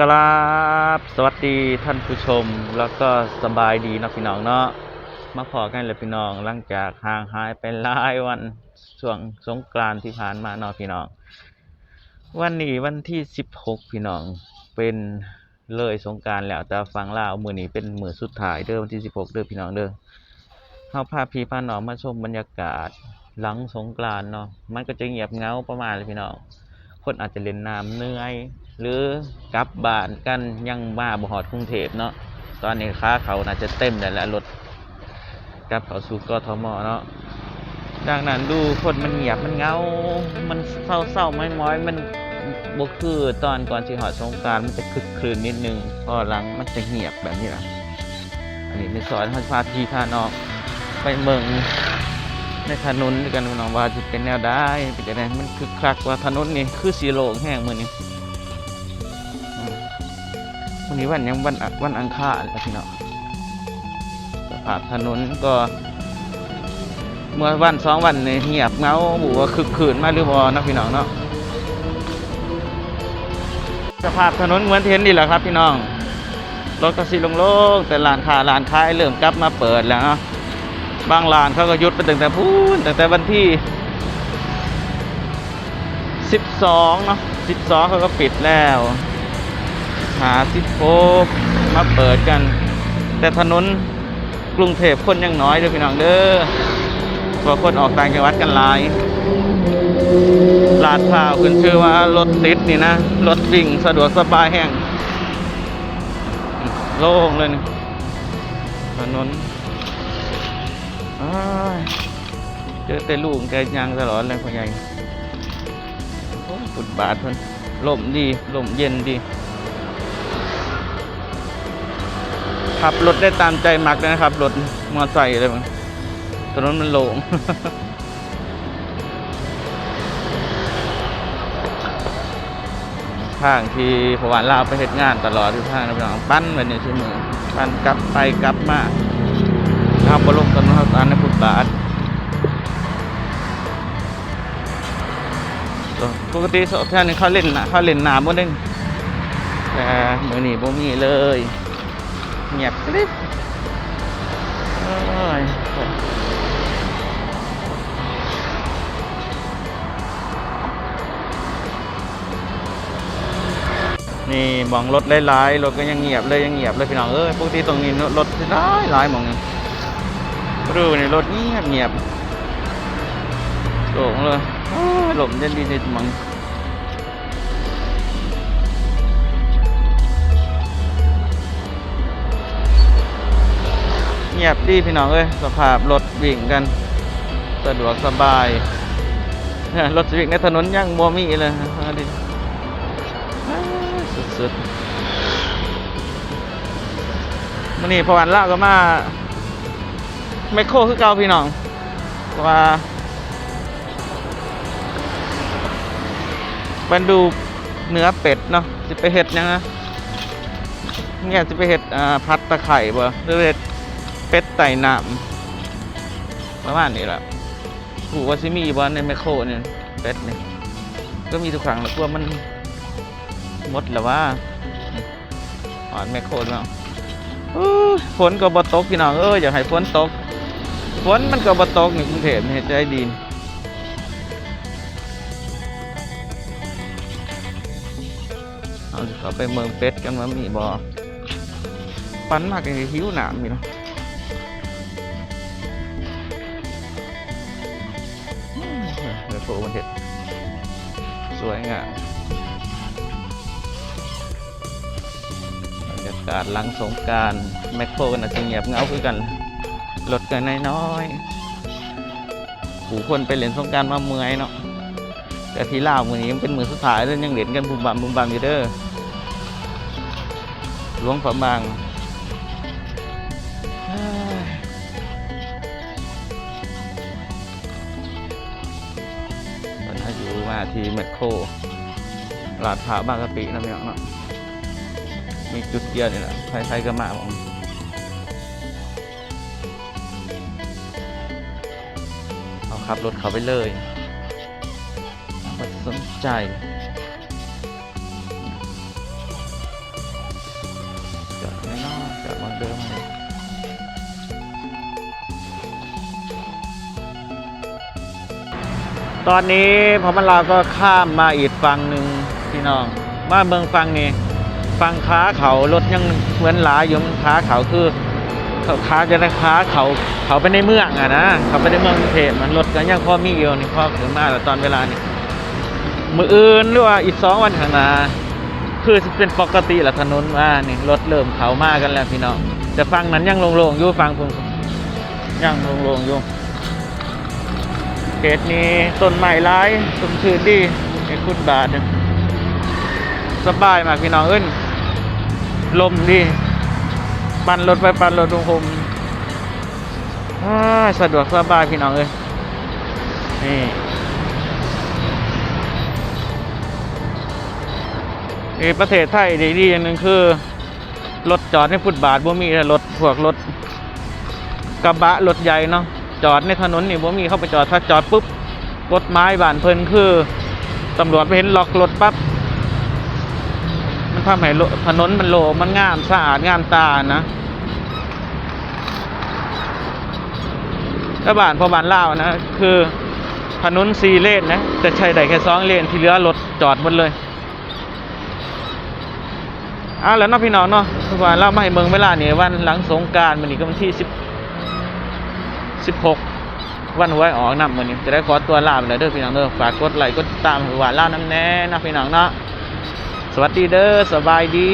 กราบสวัสดีท่านผู้ชมแล้วก็สบายดีนะพี่น้องเนาะมาพอกันเลยพี่น้องหลังจากห่างหายไปหลายวันช่วงสงกรานต์ที่ผ่านมาเนาะพี่น้อง วันนี้วันที่ 16 พี่น้องเป็นเลยสงกรารแล้วแต่ฟังลาวมือนี้เป็นมือสุดท้ายเด้อวันที่ 16 เด้อพี่น้องเด้อเฮาพาพี่พาน้องมาชมบรรยากาศหลังสงกรานต์เนาะมันก็จะเงียบเงาประมาณเลยพี่น้องคนอาจจะเล่นน้ำเหนื่อย หรือกลับบ้านกันยังมาบ่ฮอดกรุงเทพเนาะตอนนี้ค้าเขาน่าจะเต็มแล้วแหละรถกลับเขาสู่กทมเนาะดังนั้นดูคนมันเงียบมันเงา มันเศร้าๆม้อยมันบ่คือตอนก่อนสิฮอดสงกานต์มันจะคึกครืนนิดนึงพอหลังมันจะเงียบแบบนี้ละอันนี้ในซอยเฮาพาพี่พานองไปเมืองในถนนด้วยกันน้องว่าจะเป็นแนวได้เป็นจังไดมันคือคลักว่าถนนนี่คือสีโลงแห้งมือนี้ วันนี้วันยังวันอัวันอังคารแล้วพี่น้องสภาพถนนก็ เมื่อวันสองวันนี่เงียบเงาบูว่าคึกคืนมากหรือบ่เนะพี่น้องเนาะสภาพถนนเหมือนเห็นนี่แหละครับ พี่น้องรถก็สิโล่งๆแต่ร้านค้าร้านขายเริ่มกลับมาเปิดแล้วเนาะบางร้านเขาก็ยุดไปตั้งแต่พูนตั้งแต่วันที่ 12 เนาะ12เขาก็ปิดแล้ว หา16มาเปิดกัน แต่ถนนกรุงเทพคนยังน้อยเด้อพี่น้องเด้อพราะคนออกต่างจังหวัดกันหลายลาดพร้าวขึ้นชื่อว่ารถติดนี่นะ รถวิ่งสะดวกสบายแห้งโล่งเลยนี่ถนนเจอแต่ลูกแกยังตลอดเลยพ่อใหญ่ฟุตบาทเพิ่นลมดีลมเย็นดี ขับรถได้ตามใจมักเลยนะครับ รถมอไซค์อะไรมั้งถนนมันโล่งทางที่พวานลาวไปเหตุงานตลอดทุกทางนะพี่น้องปั้นแบบนี้ใช่ไหมปั้นกลับไปกลับมาครับบรมกันนะครับอันในฟุตบาทปกติสอบแทนนี่เขาเล่นนะเขาเล่นน้ำบ่ได้แต่มือนี้บ่มีเลย เงียบกริบโอ้ยนี่มองรถหลายๆรถก็ยังเงียบเลยยังเงียบเลยพี่น้องเอ้ยปกติตรงนี้รถหลายหลายๆหมองนี่รูในรถเงียบเงียบโล่งเลยโอ้ยลมเย็นดีนิดมัง งียบดีพี่น้องเอ้ยสภาพรถวิ่งกัน สะดวกสบายเนี่ยรถวิ่งในถนนยังมัวมีเลยเอาดิอ้าวสุดๆมันนี่พอวันเล่าก็มาไมโครคือเก่าพี่น้องเพราะว่าบันดูเนื้อเป็ดเนาะจะไปเห็ดยังนะเนี่ยจะไปเห็ดอ่าพัดตะไคร่บ่หรือเห็ด เป็ดไต่น้ำประมาณนี้แหละผูว่าซิมีบ่ในไมโครเนี่ยเป็ดเนี่ยก็มีทุกครั้งแหละกลัวมันมดแล้วว่าหอนไมโครเนาะฝนก็บตกพี่น้องเอ้ยอยากให้ฝนตกฝนมันก็บตกนี่กรุงเทพนี่ใจดีเอาเขาไปเมืองเป็ดกันว่ามีบ่ปันมากกันหิวหนามอยู่เนาะ เดี๋ยวโผล่มันเห็ด สวยงามบรรยากาศหลังสงการแมคโครกันอาจจะเงียบเงาคือกันรถกันน้อยๆผู้คนไปเล่นสงการมาเมื่อยเนาะแต่ที่ลาวมือนี้ยังเป็นมือสุดท้ายแล้วยังเล่นกันบุมบัมบุมบัมอยู่เด้อหลวงพระบาง อยู่มาที่แมคโครลาดพร้าวบางกะปินะพี่น้องเนาะมีจุดเดียวนี่แหละใครๆก็มาผมเอาขับรถเขาไปเลยไม่สนใจ ตอนนี้พอมันลาวก็ข้ามมาอีกฝั่งหนึ่งพี่น้อง มาเมืองฟังนี่ฟังค้าเขารถยังเหมือนหลายอยู่มันค้าเขาคือเขาค้าจะได้ค้าเขาเขาไปในเมืองอะนะเขาไปในเมืองเทพมันรถกันยังพอมีอยู่นี่พอถึงมาแล้วตอนเวลานี่มืออื่นหรือว่าอีกสองวันข้างหน้าคือเป็นปกติแหละถนนว่านี่รถเริ่มเขามากันแล้วพี่น้องแต่ฟังนั้นยังโล่งๆอยู่ฟังผมยังโล่งๆอยู่ เขตนี้ต้นไม้ร้ายต้นชื่นดีไอ้คุณบาทเนี่ยสบายมากพี่น้องเอ้นลมดี ปั่นรถไปปั่นรถตรงผมสะดวกสบายพี่น้องเอ้ยนี่นี่ประเทศไทยดีดีอย่างหนึ่งคือ รถจอดในฟุตบาทบ่มีแต่รถพวกรถกระบะรถใหญ่เนาะ จอดในถนนนี่บ่มีเข้าไปจอดถ้าจอดปุ๊บกฎหมายบ้านเพิ่นคือตำรวจไปเห็นล็อกรถปั๊บมันทำให้ถนนมันโลมันงามสะอาดงามตานะถ้าบ้านพอบ้านเล่านะ คือถนนสี่เลนนะแต่ใช้ได้แค่สองเลนที่เหลือรถจอดหมดเลยเอ้าแล้วเนาะพี่น้องเนาะวันเล่ามาให้เมืองเวลานี่วันหลังสงการมันนี่ก็วันที่สิบ สิบหกวันหวยออกนำมันนี้จะได้ขอตัวลาไปเลยเด้อพี่น้องเด้อฝากกดไลค์กดติดตามหวานล่าน้ำแน่นะพี่น้องเนาะสวัสดีเด้อสบายดี